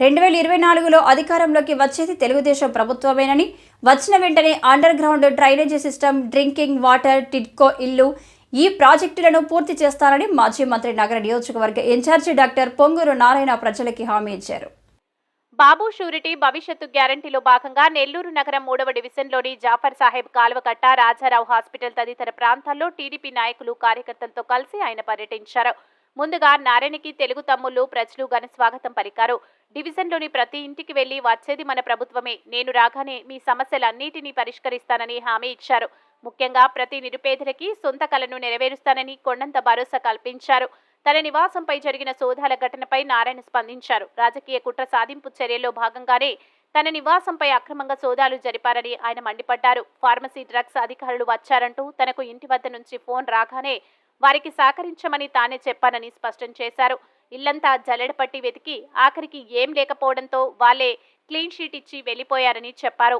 రెండు వేల ఇరవై నాలుగులో అధికారంలోకి వచ్చేది తెలుగుదేశం ప్రభుత్వమేనని వచ్చిన వెంటనే under ground drainage system drinking water TIDCO ఇల్లు ఈ ప్రాజెక్టులను పూర్తి చేస్తారని మాజీ మంత్రి నగర నియోజకవర్గ ఇన్ఛార్జి డాక్టర్ పొంగూరు నారాయణ ప్రజలకి హామీ ఇచ్చారు. బాబు షూరిటీ భవిష్యత్తు గ్యారంటీలో భాగంగా నెల్లూరు నగరం మూడవ డివిజన్లోని జాఫర్ సాహెబ్ కాలువకట్ట రాజారావు హాస్పిటల్ తదితర ప్రాంతాల్లో టీడీపీ నాయకులు కార్యకర్తలతో కలిసి ఆయన పర్యటించారు. ముందుగా నారాయణకి తెలుగు తమ్ముళ్ళు ప్రజలు ఘన స్వాగతం పలికారు. డివిజన్లోని ప్రతి ఇంటికి వెళ్ళి వచ్చేది మన ప్రభుత్వమే. నేను రాగానే మీ సమస్యలన్నిటినీ పరిష్కరిస్తానని హామీ ఇచ్చారు. ముఖ్యంగా ప్రతి నిరుపేదలకి సొంత కలను నెరవేరుస్తానని కొండంత భరోసా కల్పించారు. తన నివాసంపై జరిగిన సోదాల ఘటనపై నారాయణ స్పందించారు. రాజకీయ కుట్ర సాధింపు చర్యల్లో భాగంగానే తన నివాసంపై అక్రమంగా సోదాలు జరిపారని ఆయన మండిపడ్డారు. ఫార్మసీ డ్రగ్స్ అధికారులు వచ్చారంటూ తనకు ఇంటి వద్ద నుంచి ఫోన్ రాగానే వారికి సహకరించమని తానే చెప్పానని స్పష్టం చేశారు. ఇల్లంతా జల్లెడపట్టి వెతికి ఆఖరికి ఏం లేకపోవడంతో వాళ్ళే క్లీన్ షీట్ ఇచ్చి వెళ్ళిపోయారని చెప్పారు.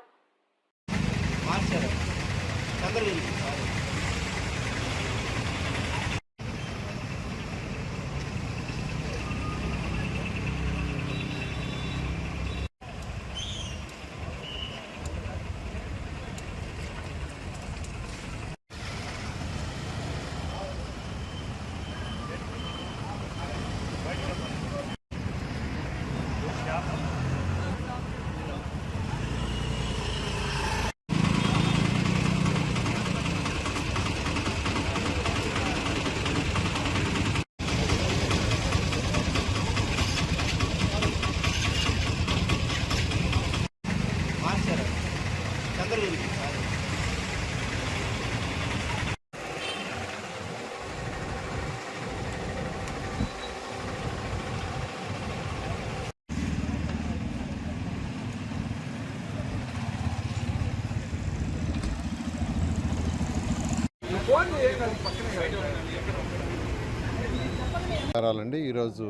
నమస్కారాలండి. ఈరోజు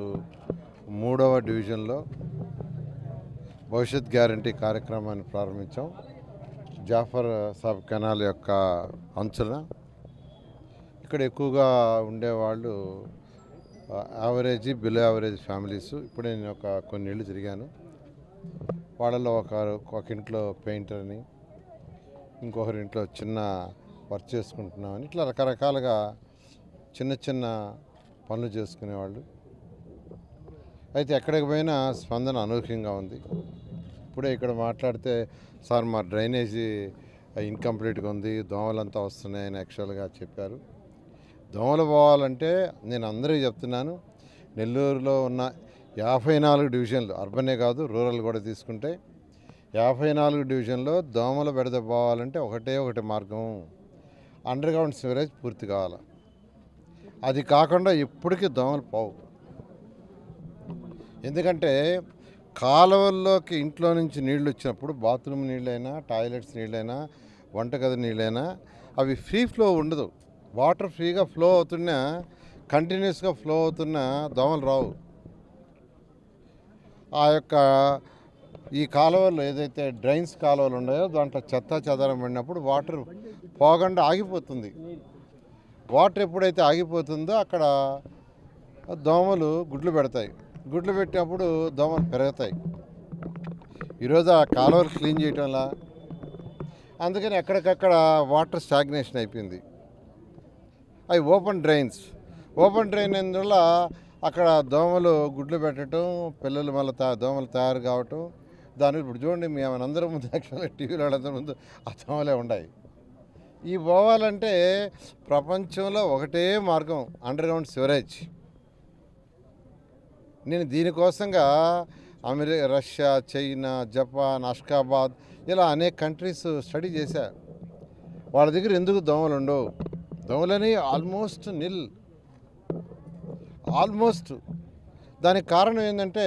మూడవ డివిజన్లో భవిష్యత్ గ్యారంటీ కార్యక్రమాన్ని ప్రారంభించాం. జాఫర్ సాబ్ కెనాల్ యొక్క అంచున. ఇక్కడ ఎక్కువగా ఉండేవాళ్ళు యావరేజ్ బిలో యావరేజ్ ఫ్యామిలీస్. ఇప్పుడు నేను ఒక కొన్ని ఇళ్ళు తిరిగాను. వాళ్ళలో ఒక ఒక ఇంట్లో పెయింటర్ అని ఇంకొకరి ఇంట్లో చిన్న వర్క్ చేసుకుంటున్నామని ఇట్లా రకరకాలుగా చిన్న చిన్న పనులు చేసుకునేవాళ్ళు. అయితే ఎక్కడికి పోయినా స్పందన అనూహ్యంగా ఉంది. ఇప్పుడే ఇక్కడ మాట్లాడితే సార్ మా డ్రైనేజీ ఇన్కంప్లీట్గా ఉంది దోమలంతా వస్తున్నాయని యాక్చువల్గా చెప్పారు. దోమలు పోవాలంటే నేను అందరికీ చెప్తున్నాను నెల్లూరులో ఉన్న యాభై నాలుగు డివిజన్లు అర్బనే కాదు రూరల్ కూడా తీసుకుంటే యాభై నాలుగు డివిజన్లో దోమల బెడద పోవాలంటే ఒకటే ఒకటి మార్గం. అండర్ గ్రౌండ్ సివరేజ్ పూర్తి కావాలి. అది కాకుండా ఇప్పటికీ దోమలు పోవు. ఎందుకంటే కాలువల్లోకి ఇంట్లో నుంచి నీళ్ళు వచ్చినప్పుడు బాత్రూమ్ నీళ్ళైనా టాయిలెట్స్ నీళ్ళైనా వంటగది నీళ్ళైనా అవి ఫ్రీ ఫ్లో ఉండదు. వాటర్ ఫ్రీగా ఫ్లో అవుతున్నా కంటిన్యూస్గా ఫ్లో అవుతున్నా దోమలు రావు. ఆ యొక్క ఈ కాలువలు ఏదైతే డ్రైన్స్ కాలువలు ఉన్నాయో దాంట్లో చెత్త చెదరం పడినప్పుడు వాటర్ పోకుండా ఆగిపోతుంది. వాటర్ ఎప్పుడైతే ఆగిపోతుందో అక్కడ దోమలు గుడ్లు పెడతాయి. గుడ్లు పెట్టినప్పుడు దోమలు పెరుగుతాయి. ఈరోజు ఆ కాలువలు క్లీన్ చేయటం వల్ల అందుకని ఎక్కడికక్కడ వాటర్ స్టాగ్నేషన్ అయిపోయింది. అవి ఓపెన్ డ్రైన్స్. ఓపెన్ డ్రైన్ అందువల్ల అక్కడ దోమలు గుడ్లు పెట్టడం పిల్లలు మళ్ళీ తా దోమలు తయారు కావటం దాని ఇప్పుడు చూడండి మేము అందరం ముందు యాక్చువల్గా టీవీలో వాళ్ళందరి ముందు ఆ దోమలే ఉన్నాయి ఈ పోవాలంటే ప్రపంచంలో ఒకటే మార్గం అండర్ గ్రౌండ్ సివరేజ్ నేను దీనికోసంగా America Russia China Japan Ashgabat ఇలా అనేక కంట్రీస్ స్టడీ చేశా. వాళ్ళ దగ్గర ఎందుకు దోమలు ఉండవు? దోమలని ఆల్మోస్ట్ నిల్ ఆల్మోస్ట్ దానికి కారణం ఏంటంటే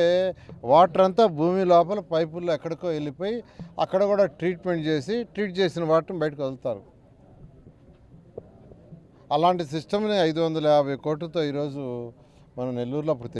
వాటర్ అంతా భూమి లోపల పైపుల్లో ఎక్కడికో వెళ్ళిపోయి అక్కడ కూడా ట్రీట్మెంట్ చేసి ట్రీట్ చేసిన వాటర్ని బయటకు వదులుతారు. అలాంటి సిస్టమ్ని ఐదు వందల యాభై కోట్లతో ఈరోజు మనం నెల్లూరులో అప్పుడు